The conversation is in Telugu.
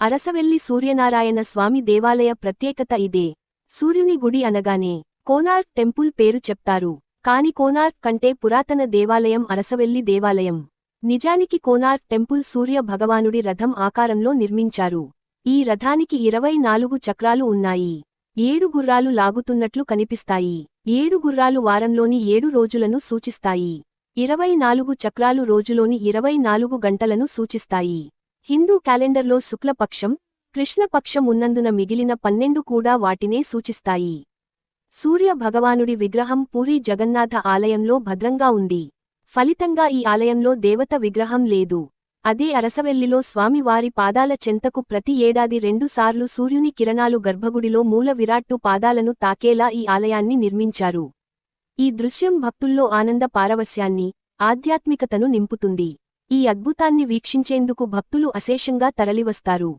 అరసవెల్లి సూర్యనారాయణ స్వామి దేవాలయ ప్రత్యేకత ఇదే. సూర్యుని గుడి అనగానే కోనార్క్ టెంపుల్ పేరు చెప్తారు. కాని కోనార్క్ కంటే పురాతన దేవాలయం అరసవెల్లి దేవాలయం. నిజానికి కోనార్క్ టెంపుల్ సూర్య భగవానుడి రథం ఆకారంలో నిర్మించారు. ఈ రథానికి ఇరవై నాలుగు చక్రాలు ఉన్నాయి. ఏడు గుర్రాలు లాగుతున్నట్లు కనిపిస్తాయి. ఏడు గుర్రాలు వారంలోని ఏడు రోజులను సూచిస్తాయి. ఇరవై నాలుగు చక్రాలు రోజులోని ఇరవై నాలుగు గంటలను సూచిస్తాయి. హిందూ క్యాలెండర్లో శుక్లపక్షం కృష్ణపక్షం ఉన్నందున మిగిలిన పన్నెండు కూడా వాటినే సూచిస్తాయి. సూర్య భగవానుడి విగ్రహం పూరీ జగన్నాథ ఆలయంలో భద్రంగా ఉంది. ఫలితంగా ఈ ఆలయంలో దేవత విగ్రహం లేదు. అదే అరసవెల్లిలో స్వామివారి పాదాల చెంతకు ప్రతి ఏడాది రెండుసార్లు సూర్యుని కిరణాలు గర్భగుడిలో మూల విరాట్టు పాదాలను తాకేలా ఈ ఆలయాన్ని నిర్మించారు. ఈ దృశ్యం భక్తుల్లో ఆనంద పారవస్యాన్ని ఆధ్యాత్మికతను నింపుతుంది. ఈ అద్భుతాన్ని వీక్షించేందుకు భక్తులు అశేషంగా తరలివస్తారు.